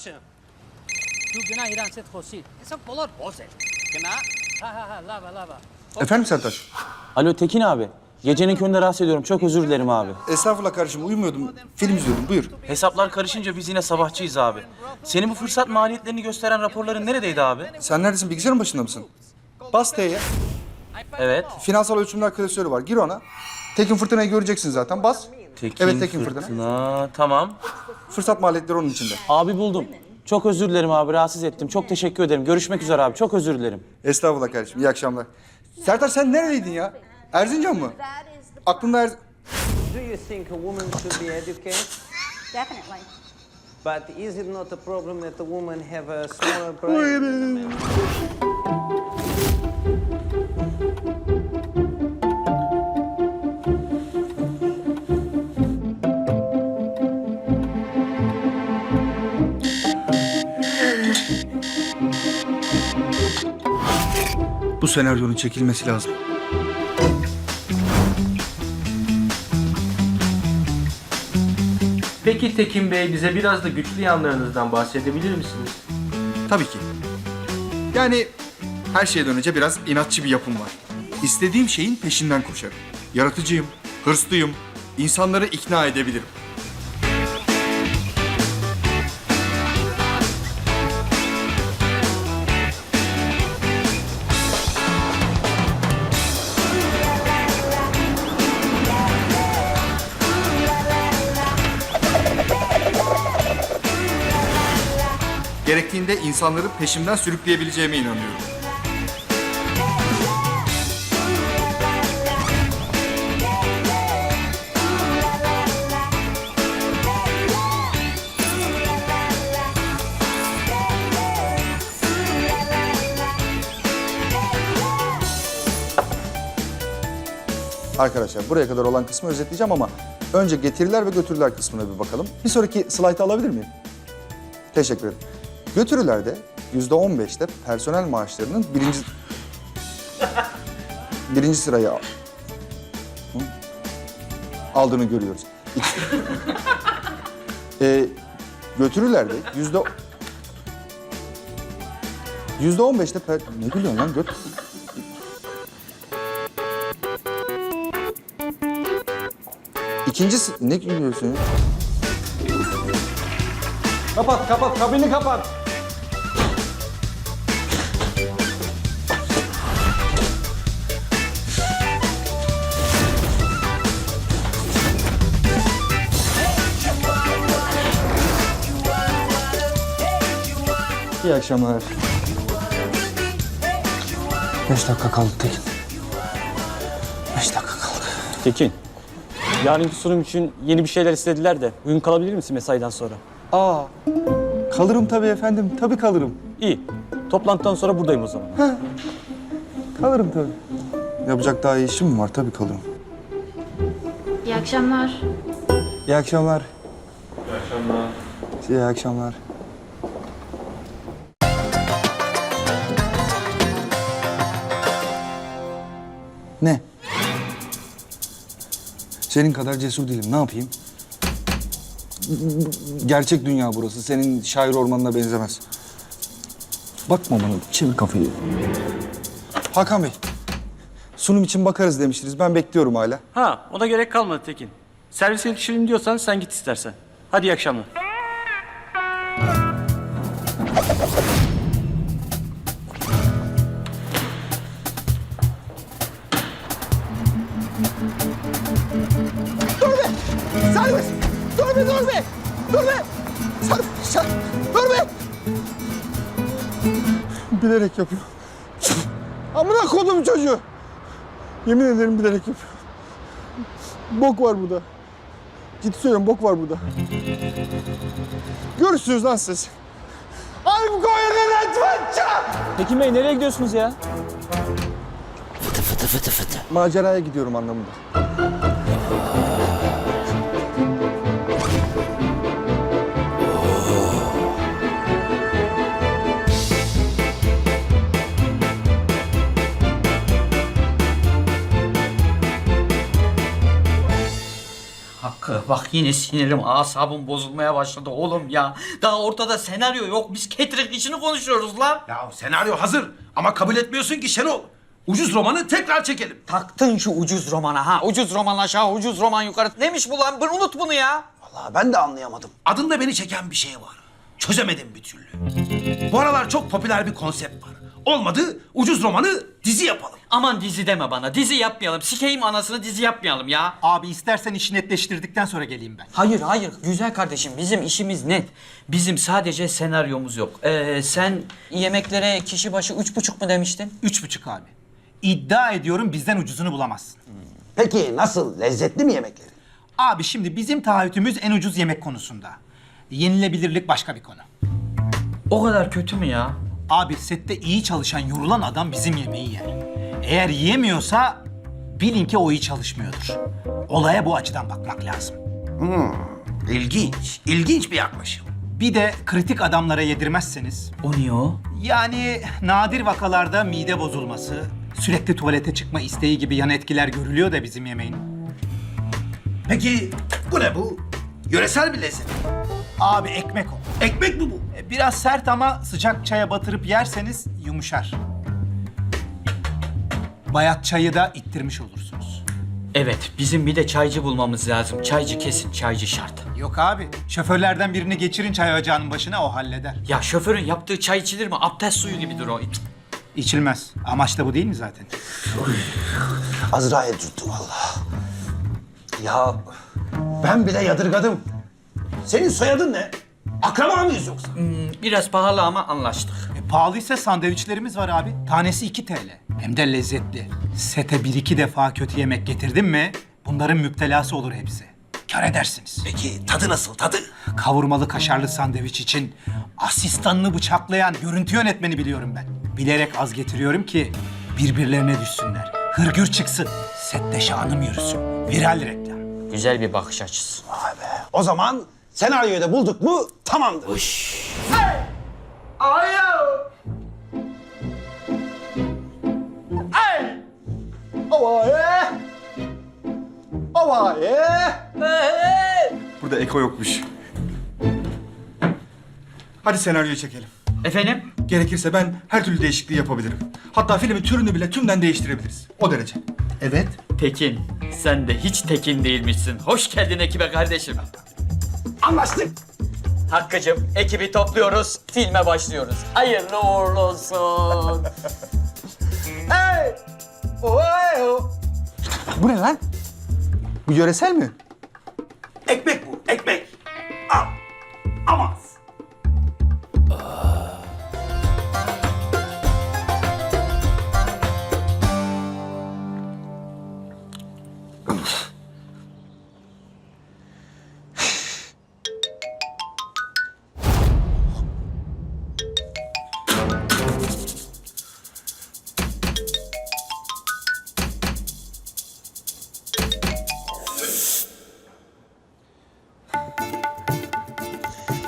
eens hier. Tamam sen. Doe gena zit gosi. Is ook bolor bose. Gena? Ha ha ha, lava lava. Efendim Sertaç? Alo Tekin abi. Gecenin köründe rahatsız ediyorum. Çok özür dilerim abi. Estağfurullah kardeşim uyumuyordum. Film izliyordum buyur. Hesaplar karışınca biz yine sabahçıyız abi. Senin bu fırsat maliyetlerini gösteren raporların neredeydi abi? Sen neredesin bilgisayarın başında mısın? Bas T'ye. Evet. Finansal ölçümler klasörü var. Gir ona. Tekin Fırtına'yı göreceksin zaten. Bas. Tekin, Evet, Tekin Fırtına. Fırtına. Tamam. Fırsat maliyetleri onun içinde. Abi buldum. Çok özür dilerim abi. Rahatsız ettim. Çok teşekkür ederim. Görüşmek üzere abi. Çok özür dilerim. Estağfurullah kardeşim. İyi akşamlar. Sertaç sen neredeydin ya? Erzincan mı? Aklında Er... Do you think a woman should be educated? Definitely. But is it not a problem that a woman have a smaller brain than a man? Senaryonun çekilmesi lazım. Peki Tekin Bey bize biraz da güçlü yanlarınızdan bahsedebilir misiniz? Tabii ki. Yani her şeyden önce biraz inatçı bir yapım var. İstediğim şeyin peşinden koşarım. Yaratıcıyım, hırslıyım, insanları ikna edebilirim. Gerektiğinde insanları peşimden sürükleyebileceğime inanıyorum. Arkadaşlar buraya kadar olan kısmı özetleyeceğim ama önce getiriler ve götürüler kısmına bir bakalım. Bir sonraki slaytı alabilir miyim? Teşekkür ederim. Götürülerde yüzde on beşte personel maaşlarının birinci... birinci sırayı al- aldığını görüyoruz. İki- Ee, götürülerde yüzde... Yüzde on beşte per... Ne gülüyorsun lan göt? İkincisi... Ne gülüyorsun? Kapat kapat kabini kapat. İyi akşamlar. Beş dakika kaldı Tekin. Beş dakika kaldı. Tekin. Yarınki sunum için yeni bir şeyler istediler de bugün kalabilir misin mesaiden sonra? Aa, kalırım tabii efendim, tabii kalırım. İyi. Toplantıdan sonra buradayım o zaman. Kalırım tabii. Yapacak daha iyi işim mi var? Tabii kalırım. İyi akşamlar. İyi akşamlar. İyi akşamlar. İyi akşamlar. Ne? Senin kadar cesur değilim. Ne yapayım? Gerçek dünya burası. Senin şair ormanına benzemez. Bakma bana. Çevir kafayı. Hakan Bey. Sunum için bakarız demiştiniz. Ben bekliyorum hala. Ha ona gerek kalmadı Tekin. Servise yetişelim diyorsan sen git istersen. Hadi iyi akşamlar. Bilerek yapıyor. Amına kodum çocuğu! Yemin ederim bilerek yapıyor. Bok var burada. Ciddi söylüyorum bok var burada. Görürsünüz lan siz. I'm going in adventure. Tekin Bey nereye gidiyorsunuz ya? Maceraya gidiyorum anlamında. Yine sinirim asabım bozulmaya başladı oğlum ya. Daha ortada senaryo yok biz catering işini konuşuyoruz lan. Ya senaryo hazır ama kabul etmiyorsun ki Şenol. Ucuz romanı tekrar çekelim. Taktın şu ucuz romana ha. Ucuz roman aşağı ucuz roman yukarı. Neymiş bu lan? Ben unut bunu ya. Vallahi ben de anlayamadım. Adında beni çeken bir şey var. Çözemedim bir türlü. Bu aralar çok popüler bir konsept var. Olmadı ucuz romanı dizi yapalım. Aman dizi deme bana. Dizi yapmayalım. Sikeyim anasını dizi yapmayalım ya. Abi istersen işi netleştirdikten sonra geleyim ben. Hayır hayır güzel kardeşim bizim işimiz net. Bizim sadece senaryomuz yok. Ee, sen yemeklere kişi başı üç buçuk mu demiştin? Üç buçuk abi. İddia ediyorum bizden ucuzunu bulamazsın. Peki nasıl? Lezzetli mi yemekleri? Abi şimdi bizim taahhütümüz en ucuz yemek konusunda. Yenilebilirlik başka bir konu. O kadar kötü mü ya? Abi sette iyi çalışan, yorulan adam bizim yemeği yer. Eğer yiyemiyorsa bilin ki o iyi çalışmıyordur. Olaya bu açıdan bakmak lazım. İlginç. İlginç bir yaklaşım. Bir de kritik adamlara yedirmezseniz, O niye o? yani nadir vakalarda mide bozulması, sürekli tuvalete çıkma isteği gibi yan etkiler görülüyor da bizim yemeğin. Peki bu ne bu? Yöresel bir lezzet. Abi ekmek o. Ekmek mi bu? Biraz sert ama sıcak çaya batırıp yerseniz yumuşar. Bayat çayı da ittirmiş olursunuz. Evet bizim bir de çaycı bulmamız lazım. Çaycı kesin çaycı şart. Yok abi, şoförlerden birini geçirin çay ocağının başına o halleder. Ya şoförün yaptığı çay içilir mi? Abdest suyu gibidir o. İçilmez. Amaç da bu değil mi zaten? Azrail tuttu vallahi. Ya ben bile yadırgadım. Senin soyadın ne? Akraba mıyız yoksa? Biraz pahalı ama anlaştık. E, pahalıysa sandviçlerimiz var abi. Tanesi 2 TL. Hem de lezzetli. Sete bir iki defa kötü yemek getirdim mi bunların müptelası olur hepsi. Kar edersiniz. Peki tadı nasıl tadı? Kavurmalı kaşarlı sandviç için asistanını bıçaklayan görüntü yönetmeni biliyorum ben. Bilerek az getiriyorum ki birbirlerine düşsünler. Hırgür çıksın. Sette şanım yürüsün. Viral reklam. Güzel bir bakış açısı. Vay be. O zaman senaryoyu da bulduk mu tamamdır. Burada eko yokmuş. Hadi senaryoyu çekelim. Efendim? Gerekirse ben her türlü değişikliği yapabilirim. Hatta filmin türünü bile tümden değiştirebiliriz. O derece. Evet. Tekin, sen de hiç tekin değilmişsin. Hoş geldin ekibe kardeşim. Anlaştık. Hakkı'cım, ekibi topluyoruz, filme başlıyoruz. Hayırlı uğurlu olsun. Bu ne lan? Bu yöresel mi? Ekmek bu, ekmek.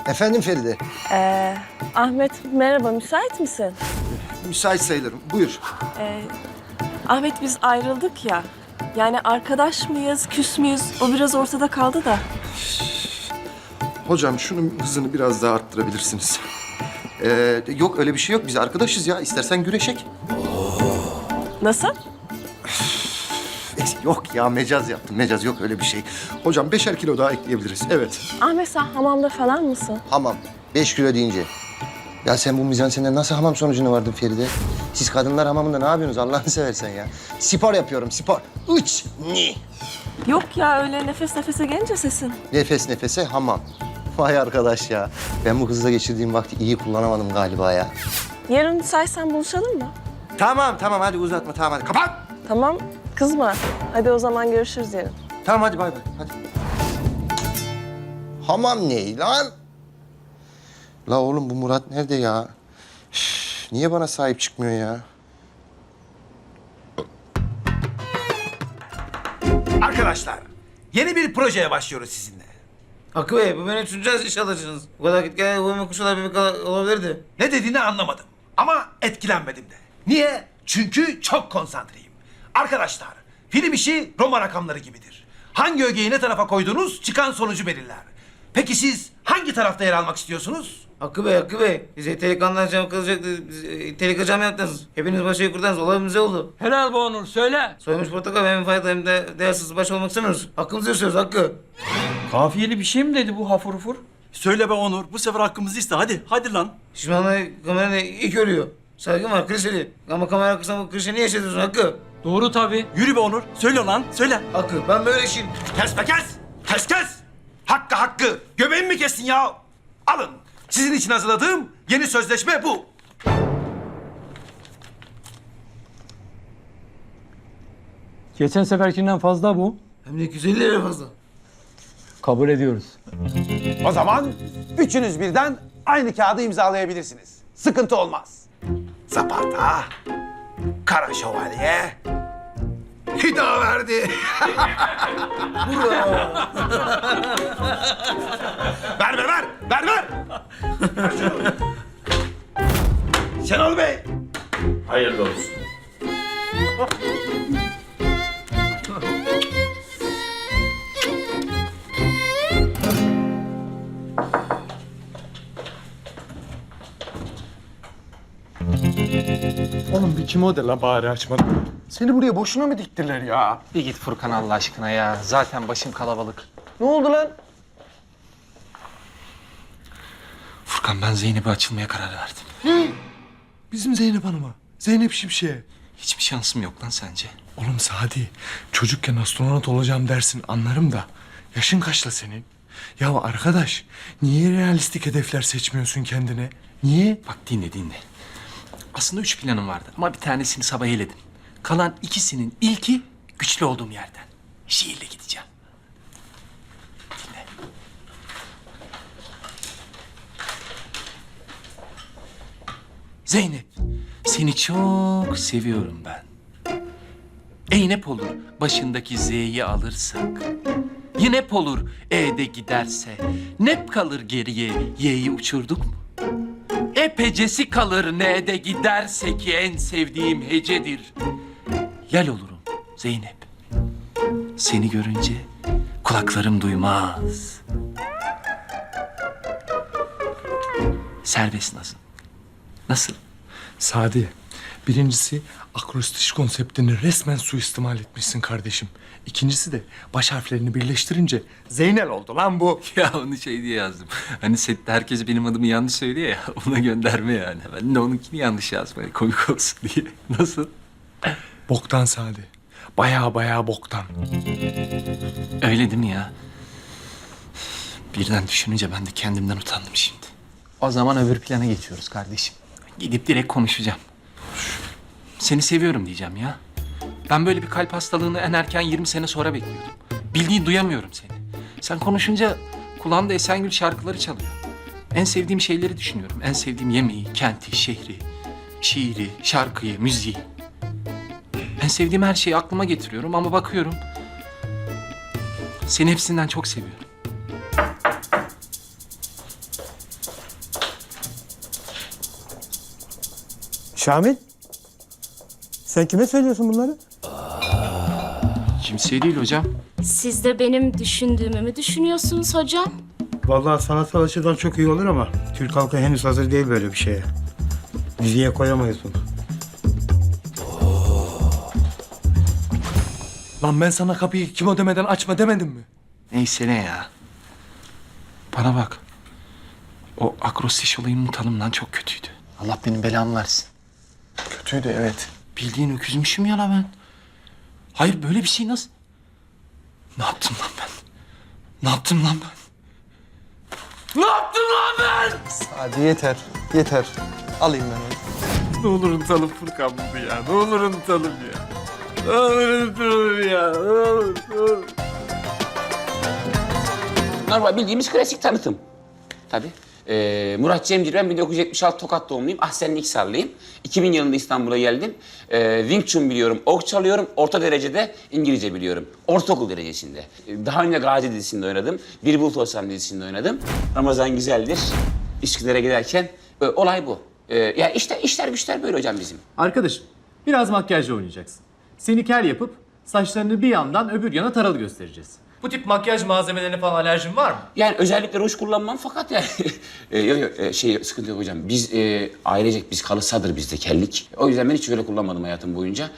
Efendim Feride, Ahmet merhaba müsait misin? müsait sayılırım. Buyur. Ahmet biz ayrıldık ya. Yani arkadaş mıyız, küs müyüz? O biraz ortada kaldı da. Hocam şunun hızını biraz daha arttırabilirsiniz. Ee, yok öyle bir şey yok. Biz arkadaşız ya. İstersen güreşek. Nasıl? Yok ya mecaz yaptım. Mecaz yok öyle bir şey. Hocam beşer kilo daha ekleyebiliriz. Evet. Ahmet sen hamamda falan mısın? Hamam. Beş kilo deyince. Ya sen bu mizansenden nasıl hamam sonucuna vardın Feride? Siz kadınlar hamamında ne yapıyorsunuz Allah'ını seversen ya? Spor yapıyorum spor. Üç. Ni. Yok ya öyle nefes nefese gelince sesin. Nefes nefese hamam. Vay arkadaş ya. Ben bu kızla geçirdiğim vakti iyi kullanamadım galiba ya. Yarın müsaitsen buluşalım mı? Tamam tamam hadi uzatma tamam hadi kapat. Tamam kızma. Hadi o zaman görüşürüz yarın. Tamam hadi bay bay hadi. Hamam ne lan? La oğlum bu Murat nerede ya? Üf, niye bana sahip çıkmıyor ya? Arkadaşlar, yeni bir projeye başlıyoruz sizinle. Hakkı Bey bu beni üçüncü iş alırsınız. Bu kadar git gel uyuma kuşalar bir olabilirdi. Ne dediğini anlamadım. Ama etkilenmedim de. Niye? Çünkü çok konsantreyim. Arkadaşlar, film işi Roma rakamları gibidir. Hangi ögeyi ne tarafa koyduğunuz çıkan sonucu belirler. Peki siz hangi tarafta yer almak istiyorsunuz? Hakkı Bey, Hakkı Bey. Bize telekanlar cam. Biz, e, Telika cam yaptınız. Hepiniz başı kurdunuz. Olay bize oldu. Helal be Onur söyle. Soymuş portakal hem fayda hem de değersiz baş olmak istemiyoruz. Hakkımızı yaşıyoruz Hakkı. Kafiyeli bir şey mi dedi bu hafur hafur? Söyle be Onur. Bu sefer hakkımızı iste. Hadi. Hadi lan. Şişmanla kameranı ilk görüyor. Saygın var klişeli. Ama kamera arkasında bu klişe niye yaşatıyorsun Hakkı? Doğru tabii. Yürü be Onur. Söyle lan. Söyle. Hakkı ben böyle işin. Kes be kes! Kes kes! Hakkı hakkı! Göbeğimi mi kessin ya? Alın. Sizin için hazırladığım yeni sözleşme bu. Geçen seferkinden fazla bu. Hem de 250 lira fazla. Kabul ediyoruz. O zaman üçünüz birden aynı kağıdı imzalayabilirsiniz. Sıkıntı olmaz. Zapata, Kara Şövalye, Hüdaverdi. ver ver ver, ver ver. Ver. Şenol Bey. Hayırlı olsun. Kim o de la bari açmadı. Seni buraya boşuna mı diktiler ya? Bir git Furkan Allah aşkına ya. Zaten başım kalabalık. Ne oldu lan? Furkan ben Zeynep'e açılmaya karar verdim. Bizim Zeynep Hanım'a. Zeynep Şimşek'e. Hiçbir şansım yok lan sence? Oğlum Sadi, çocukken astronot olacağım dersin anlarım da. Yaşın kaçla senin? Ya arkadaş, niye realistik hedefler seçmiyorsun kendine? Niye? Bak dinle dinle. Aslında üç planım vardı ama bir tanesini sabah eledim. Kalan ikisinin ilki güçlü olduğum yerden. Şiirle gideceğim. Zeynep, seni çok seviyorum ben. Eynep olur başındaki Z'yi alırsak. Yinep olur E'de giderse. Nep kalır geriye Y'yi uçurduk mu? Epecesi kalır N'de giderse ki en sevdiğim hecedir. Yel olurum Zeynep. Seni görünce kulaklarım duymaz. Serbest nasıl? Nasıl? Sadi, birincisi akrostiş konseptini resmen suistimal etmişsin kardeşim. İkincisi de baş harflerini birleştirince Zeynel oldu lan bu. Ya onu şey diye yazdım. Hani sette herkes benim adımı yanlış söylüyor ya. Ona gönderme yani. Ben de onunkini yanlış yazdım. Hani komik olsun diye. Nasıl? Boktan Sadi. Baya baya boktan. Öyle değil mi ya? Birden düşününce ben de kendimden utandım şimdi. O zaman öbür plana geçiyoruz kardeşim. Gidip direkt konuşacağım. Seni seviyorum diyeceğim ya. Ben böyle bir kalp hastalığını en erken 20 sene sonra bekliyordum. Bildiğin duyamıyorum seni. Sen konuşunca kulağımda Esengül şarkıları çalıyor. En sevdiğim şeyleri düşünüyorum. En sevdiğim yemeği, kenti, şehri, şiiri, şarkıyı, müziği. En sevdiğim her şeyi aklıma getiriyorum ama bakıyorum seni hepsinden çok seviyorum. Şamil, sen kime söylüyorsun bunları? Kimseye değil hocam. Siz de benim düşündüğümü mü düşünüyorsunuz hocam? Vallahi sanatsal açıdan çok iyi olur ama Türk halkı henüz hazır değil böyle bir şeye. Müziğe koyamayız bunu. Lan ben sana kapıyı kim o demeden açma demedim mi? Neyse ne ya. Bana bak. O akrostiş olayını unutalım lan çok kötüydü. Allah benim belamı versin. Kötüydü evet. Bildiğin öküzmüşüm ya la ben. Hayır böyle bir şey nasıl? Ne yaptım lan ben? Ne yaptım lan ben? Ne yaptım lan ben? Hadi yeter, yeter. Alayım ben onu. Ne olur unutalım Furkan bunu ya. Ne olur unutalım ya. Ne olur unutalım ya. Ne olur, ne olur. Normal bildiğimiz klasik tanıtım. Tabii. Ee, Murat Cemcir, ben 1976 Tokat doğumluyum. Ahsenli İksarlıyım. 2000 yılında İstanbul'a geldim. Ee, Wing Chun biliyorum, ok çalıyorum. Orta derecede İngilizce biliyorum. Ortaokul derecesinde. Ee, Daha önce Gazi dizisinde oynadım. Bir Bulut Olsam dizisinde oynadım. Ramazan güzeldir. Üsküdar'a giderken e, olay bu. Ee, ya işte işler güçler böyle hocam bizim. Arkadaşım, biraz makyajla oynayacaksın. Seni kel yapıp saçlarını bir yandan öbür yana taralı göstereceğiz. Bu tip makyaj malzemelerine falan alerjin var mı? Yani özellikle ruj kullanmam fakat yani e, yok yok e, şey sıkıntı yok hocam. Biz e, ailecek biz kalısadır bizde kellik. O yüzden ben hiç öyle kullanmadım hayatım boyunca.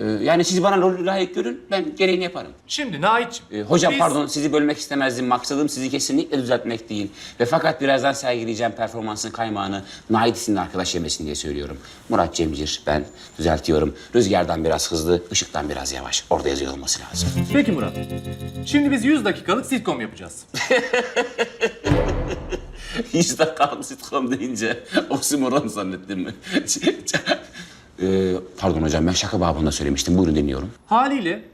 E, yani siz bana rolü layık görün ben gereğini yaparım. Şimdi Nahit'ciğim. E, hocam biz- pardon sizi bölmek istemezdim. Maksadım sizi kesinlikle düzeltmek değil. Ve fakat birazdan sergileyeceğim performansın kaymağını Nait isimli arkadaş yemesin diye söylüyorum. Murat Cemcir ben düzeltiyorum. Rüzgardan biraz hızlı, ışıktan biraz yavaş. Orada yazıyor olması lazım. Peki Murat. Şimdi biz 100 dakikalık sitcom yapacağız. 100 dakikalık sitcom deyince oksimoron zannettim mi? Ee, pardon hocam ben şaka babında söylemiştim. Buyurun dinliyorum. Haliyle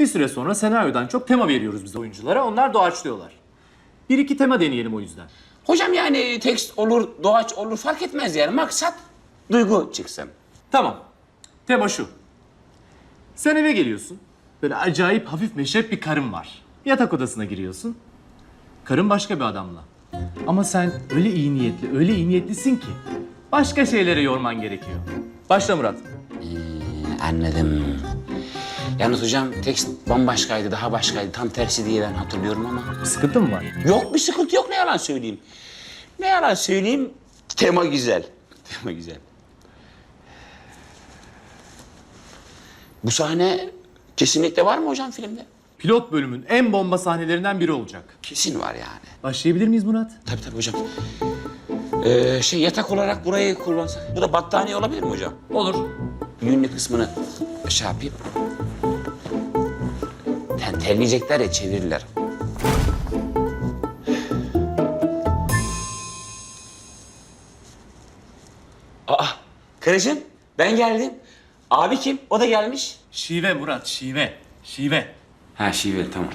bir süre sonra senaryodan çok tema veriyoruz biz oyunculara. Onlar doğaçlıyorlar. Bir iki tema deneyelim o yüzden. Hocam yani tekst olur, doğaç olur fark etmez yani. Maksat duygu çıksın. Tamam. Tema şu. Sen eve geliyorsun. Böyle acayip hafif meşrep bir karın var. Yatak odasına giriyorsun. Karın başka bir adamla. Ama sen öyle iyi niyetli, öyle iyi niyetlisin ki başka şeylere yorman gerekiyor. Başla Murat. Ee, anladım. Yalnız hocam tekst bambaşkaydı, daha başkaydı. Tam tersi diye ben hatırlıyorum ama. Sıkıntı mı var? Yok bir sıkıntı yok ne yalan söyleyeyim. Ne yalan söyleyeyim. Tema güzel. Tema güzel. Bu sahne kesinlikle var mı hocam filmde? Pilot bölümün en bomba sahnelerinden biri olacak. Kesin var yani. Başlayabilir miyiz Murat? Tabii tabii hocam. Ee, şey yatak olarak burayı kullansak. Bu da battaniye olabilir mi hocam? Olur. Yünlü kısmını şey yapayım. Yani terleyecekler ya çevirirler. Aa, karıcığım ben geldim. Abi kim? O da gelmiş. Şive Murat, şive. Şive. Ha şive tamam.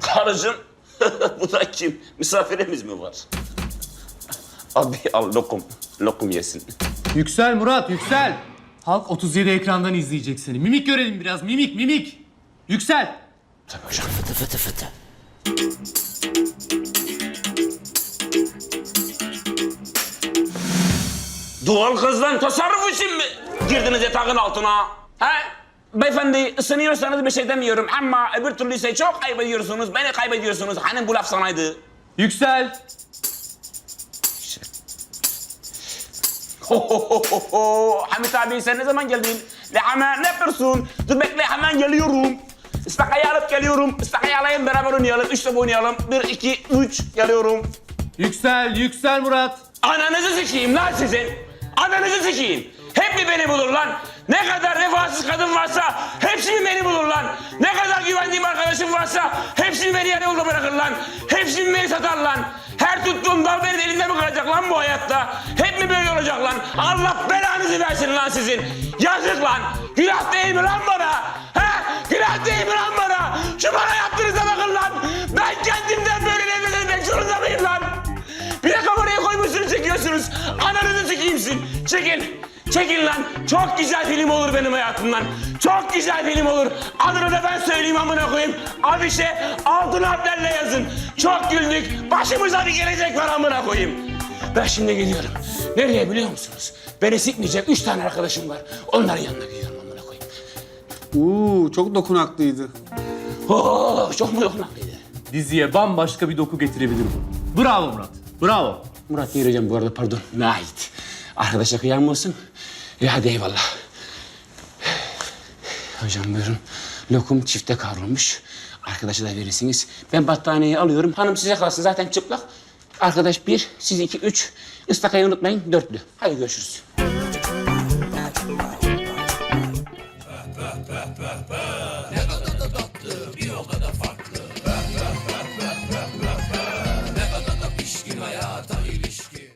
Karıcığım bu da kim? Misafirimiz mi var? Abi al lokum. Lokum yesin. Yüksel Murat, yüksel. Halk 37 ekrandan izleyecek seni. Mimik görelim biraz, mimik, mimik. Yüksel. Tabii hocam. Fıtı fıtı fıtı. Doğal gazdan tasarruf için mi girdiniz yatağın altına? He? Beyefendi ısınıyorsanız bir şey demiyorum ama öbür türlü ise çok ayıp ediyorsunuz, beni kaybediyorsunuz. Hani bu laf sanaydı? Yüksel. Ho ho ho ho. Hamit abi sen ne zaman geldin? Le hemen ne yapıyorsun? Dur bekle hemen geliyorum. Istakayı alıp geliyorum. Istakayı alayım beraber oynayalım. Üç top oynayalım. Bir, iki, üç geliyorum. Yüksel, yüksel Murat. Ananızı sikeyim lan sizin. Ananızı sikeyim. Hep mi beni bulur lan? Ne kadar vefasız kadın varsa hepsi mi beni bulur lan? Ne kadar güvendiğim arkadaşım varsa hepsi mi beni yarı yolda bırakır lan? Hepsi mi beni satar lan? Her tuttuğum dal benim elimde mi kalacak lan bu hayatta? Hep mi böyle olacak lan? Allah belanızı versin lan sizin. Yazık lan. Günah değil mi lan bana? He? Günah değil mi lan bana? Şu bana yaptığınıza bakın lan. Ben kendimden böyle nefret etmek zorunda mıyım lan? Bir de kamerayı koymuşsunuz çekiyorsunuz. Ananızı sikeyimsin. Çekin. Çekin lan. Çok güzel film olur benim hayatımdan. Çok güzel film olur. Adını da ben söyleyeyim amına koyayım. Afişe altın harflerle yazın. Çok güldük. Başımıza bir gelecek var amına koyayım. Ben şimdi gidiyorum. Nereye biliyor musunuz? Beni sikmeyecek üç tane arkadaşım var. Onların yanına gidiyorum amına koyayım. Uuu çok dokunaklıydı. Oo, çok mu dokunaklıydı? Diziye bambaşka bir doku getirebilir bu. Bravo Murat, bravo. Murat değil hocam bu arada pardon. Nait. Arkadaşa kıyam olsun. Ya hadi eyvallah. Hocam buyurun. Lokum çifte kavrulmuş. Arkadaşa da verirsiniz. Ben battaniyeyi alıyorum. Hanım size kalsın zaten çıplak. Arkadaş bir, siz iki, üç. Istakayı unutmayın dörtlü. Hadi görüşürüz.